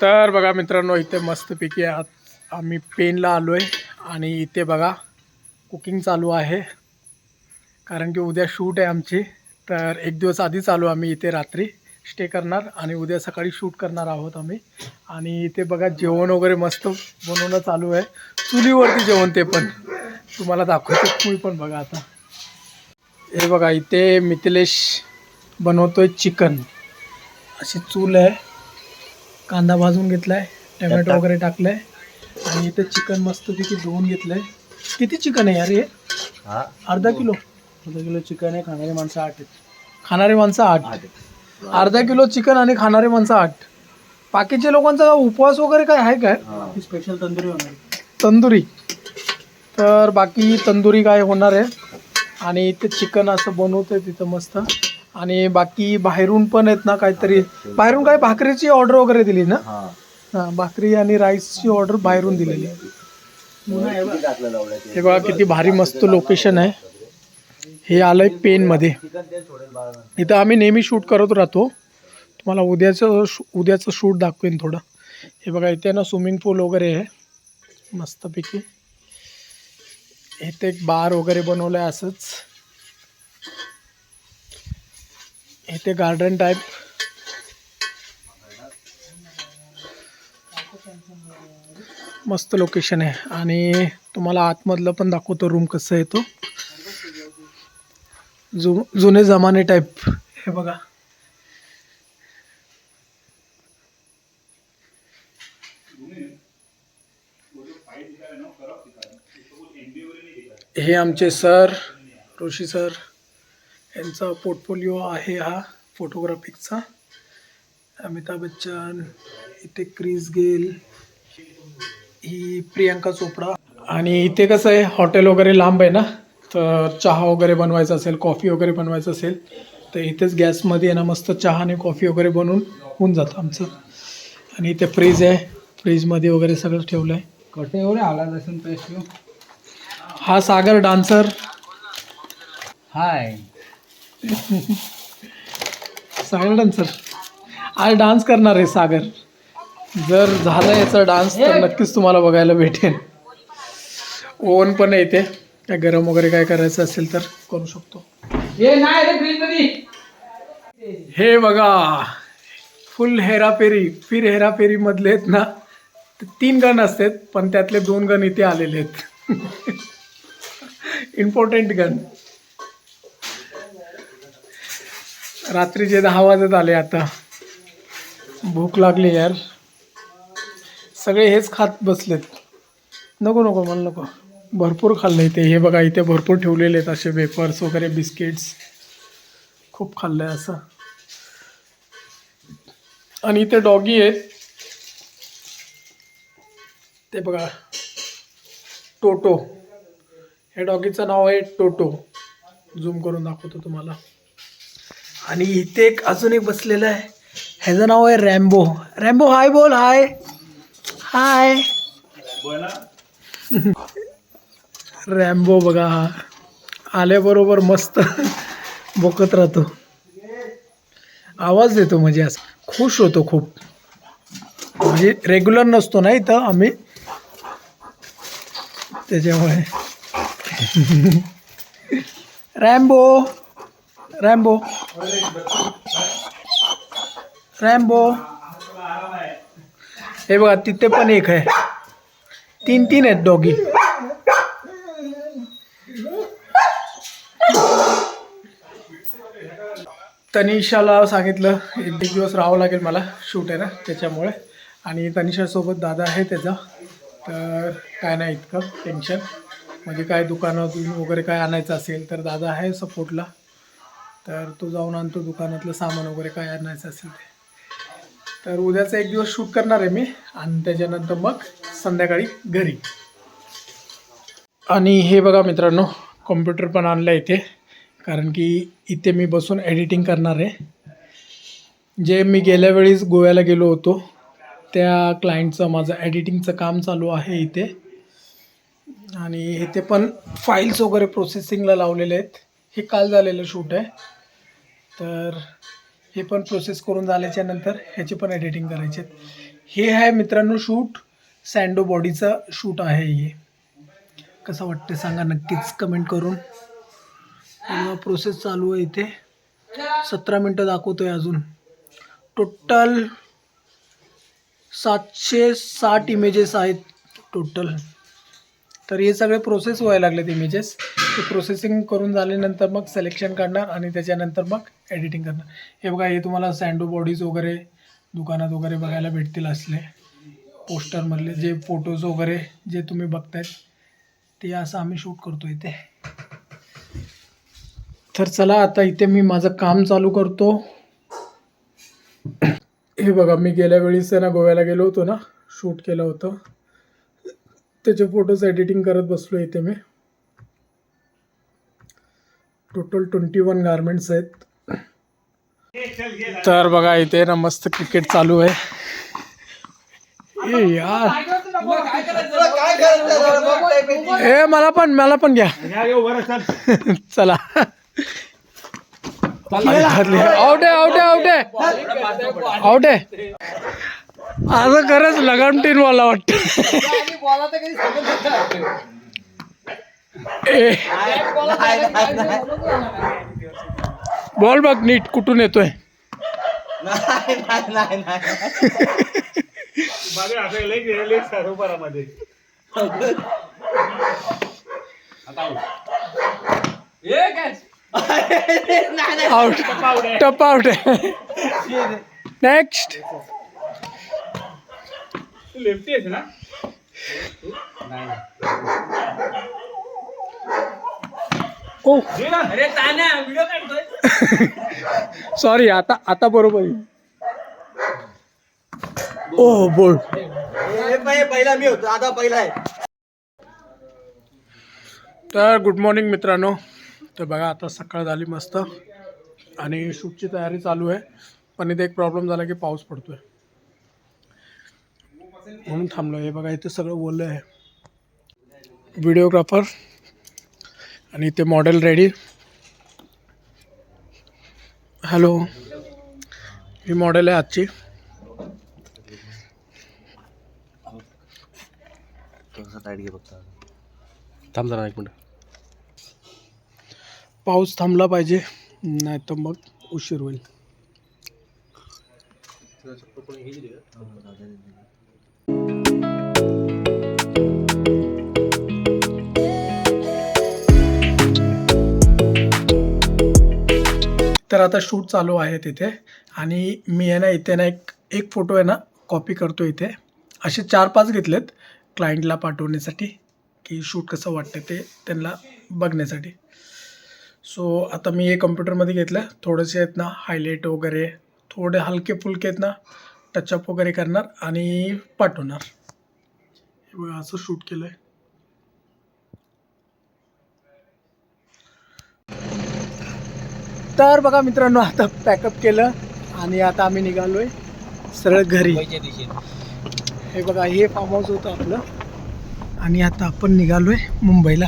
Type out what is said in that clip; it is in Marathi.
तर बघा मित्रांनो इथे मस्तपैकी आत आम्ही पेनला आलो आहे आणि इथे बघा कुकिंग चालू आहे. कारण की उद्या शूट आहे आमची. तर एक दिवस आधीच आलो आम्ही इथे रात्री स्टे करणार आणि उद्या सकाळी शूट करणार आहोत आम्ही. आणि इथे बघा जेवण वगैरे मस्त बनवणं चालू आहे. चुलीवरती जेवण ते पण. तुम्हाला दाखवतो तुम्ही पण बघा आता. हे बघा इथे मिथिलेश बनवतोय चिकन. अशी चूल आहे. कांदा भाजून घेतलाय टमॅटो वगैरे टाकलाय. आणि इथे चिकन मस्तपैकी धुवून घेतलंय. किती चिकन आहे यार हे? अर्धा किलो? अर्धा किलो चिकन आहे खाणारी माणसं आठ आहेत. खाणारे माणसं आठ. अर्धा किलो चिकन आणि खाणारे माणसं आठ. बाकीच्या लोकांचा उपवास वगैरे काय आहे काय? ही. स्पेशल तंदुरी होणार. तंदुरी. तर बाकी तंदुरी काय होणार आहे? आणि इथे चिकन असं बनवतंय तिथं मस्त. आणि बाकी बाहेरून पण आहेत ना काहीतरी. बाहेरून काय भाकरीची ऑर्डर वगैरे दिली ना? हा. भाकरी आणि राईसची ऑर्डर बाहेरून दिलेली. आहे हे बघा किती भारी मस्त लोकेशन आहे. हे पेनमध्ये तेल सोडेल बाळा इथं आम्ही नेहमी शूट करत राहतो. तुम्हाला उद्याचं शू- उद्याचं शूट दाखवेन थोडं. हे बघा इथे ना स्विमिंग पूल वगैरे आहे. मस्तपैकी. इथे एक बार वगैरे बनवलं आहे असंच. इथे गार्डन टाईप मस्त लोकेशन आहे. आणि तुम्हाला आतमधलं पण दाखवतो रूम कसं आहे तो. जु जुने जमाने टाईप हे बघा. हे आमचे सर ऋषी सर यांचा पोर्टफोलिओ आहे हा फोटोग्राफिकचा अमिताभ बच्चन इथे क्रिस गेल ही प्रियांका चोपडा आणि इथे कसं आहे हॉटेल वगैरे लांब आहे ना तर चहा वगैरे बनवायचं असेल कॉफी वगैरे बनवायचं असेल तर इथेच गॅसमध्ये आहे ना मस्त चहा आणि कॉफी वगैरे बनवून होऊन जातं आमचं. आणि इथे फ्रीज आहे फ्रीजमध्ये वगैरे सगळं ठेवलं आहे. कटे एवढे आला लसूण पेस्ट हा Sagar dancer. Hi Sagar dancer आज डान्स करणार आहे सागर. जर झाला याचा डान्स तर नक्कीच तुम्हाला बघायला भेटेल. ओव्हन पण आहे इथे. काय गरम वगैरे काय करायचं असेल तर करू शकतो. हे हे बघा. फुल हेराफेरी. फिर हेराफेरी मधले आहेत ना ते तीन गण असतात पण त्यातले दोन गण इथे आलेले आहेत. इम्पॉर्टंट गण. रात्रीचे दहा वाजत आले आता भूक लागली यार. सगळे हेच खात बसलेत. नको नको मला नको. भरपूर खाल्लं इथे. हे बघा इथे भरपूर ठेवलेले आहेत असे वेफर्स वगैरे बिस्किट्स. खूप खाल्लं आहे असं. आणि इथे डॉगी आहेत. ते बघा टोटो. हे डॉगीचं नाव आहे टोटो. झूम करून दाखवतो तुम्हाला. आणि इथे एक अजून एक बसलेलं आहे. ह्याचं नाव आहे रॅम्बो. रॅम्बो हाय बोल हाय. हाय. रॅम्बो बघा हा. आल्याबरोबर मस्त बोकत राहतो. आवाज देतो म्हणजे असं. खुश होतो खूप. म्हणजे रेग्युलर नसतो ना इथं आम्ही. त्याच्यामुळे. Rambo Rambo. रॅम्बो. हे बघा तिथे पण एक आहे. तीन तीन आहेत दोघी. तनिषाला सांगितलं एक एक दिवस राहावं लागेल मला. शूट आहे ना त्याच्यामुळे. आणि तनिषासोबत दादा आहे त्याचा. तर काय नाही इतकं टेन्शन म्हणजे काय दुकानातून वगैरे काय आणायचं असेल तर दादा आहे सपोर्टला तर तो जाऊन आणतो दुकानातलं सामान वगैरे काय आणायचं असेल ते. तर उद्याचा एक दिवस शूट करणार आहे मी आणि त्याच्यानंतर मग संध्याकाळी घरी. आणि हे बघा मित्रांनो कॉम्प्युटर पण आणलं इथे. कारण की इथे मी बसून एडिटिंग करणार आहे. जे मी गेल्या वेळीस गोव्याला गेलो होतो त्या क्लायंटचं माझं एडिटिंगचं काम चालू आहे इथे. आणि इथे पण फाईल्स वगैरे प्रोसेसिंगला लावलेले आहेत. हे काल झालेलं शूट आहे. तर हे पण प्रोसेस करून झाल्याच्यानंतर ह्याची पण एडिटिंग करायची आहेत. हे आहे मित्रांनो शूट. सँडो बॉडीचं शूट आहे हे. कसं वाटते सांगा नक्कीच कमेंट करून. प्रोसेस चालू आहे इथे. सतरा मिनटं दाखवतो आहे अजून. टोटल सातशे साठ इमेजेस आहेत टोटल तर हे सगळे प्रोसेस व्हायला लागलेत इमेजेस ते प्रोसेसिंग करून झाल्यानंतर मग सिलेक्शन करणार आणि त्याच्यानंतर मग एडिटिंग करणार. हे बघा हे तुम्हाला सँडो बॉडीज वगैरे दुकानात वगैरे बघायला भेटतील असले. पोस्टरमधले जे फोटोज वगैरे जे तुम्ही बघतायत ते असं आम्ही शूट करतो इथे. तर चला आता इथे मी माझं काम चालू करतो. हे बघा मी गेल्या वेळीस ना गोव्याला गेलो होतो ना शूट केलं होतं. त्याचे फोटोज एडिटिंग करत बसलो इथे मी. टोटल ट्वेंटी वन गारमेंट्स आहेत. तर बघा इथे ना मस्त क्रिकेट चालू आहे. ए यार. ए मला पण मला पण घ्या. चला. आउट आहे आउट आहे आउट आहे आउट आहे असं खरंच लगाम टीन मला वाटत. बॉल बघ नीट कुठून येतोय आउट टप आउट सॉरी आता आता बरोबर आहे. ओ बोल. पहिला मी होतो आता पहिला आहे. तर गुड मॉर्निंग मित्रांनो. तर बघा आता सकाळ झाली मस्त. आणि शूटची तयारी चालू आहे. पण इथे एक प्रॉब्लेम झाला की पाऊस पडतोय. म्हणून थांबलो हे बघा इथे सगळं ओलं आहे. व्हिडिओग्राफर आणि इथे मॉडेल रेडी हॅलो ही मॉडेल आहे आजची. थांब जरा एक मिनिट. पाऊस थांबला पाहिजे नाही तर मग उशीर होईल. तर आता शूट चालू आहे तिथे. आणि मी आहे ना इथे ना एक एक फोटो आहे ना कॉपी करतो इथे. असे चार पाच घेतलेत क्लायंटला पाठवण्यासाठी की शूट कसं वाटतं ते त्यांना बघण्यासाठी. सो आता मी हे कम्प्युटरमध्ये घेतलं. थोडेसे आहेत ना हायलाईट वगैरे थोडे हलके फुलके आहेत ना टचअप वगैरे करणार आणि पाठवणार. हे बघा असं शूट केलं आहे तर बघा मित्रांनो आता पॅकअप केलं आणि आता आम्ही निघालोय सरळ घरी. हे बघा हे फार्म हाऊस होतं आपलं. आणि आता आपण निघालोय मुंबईला.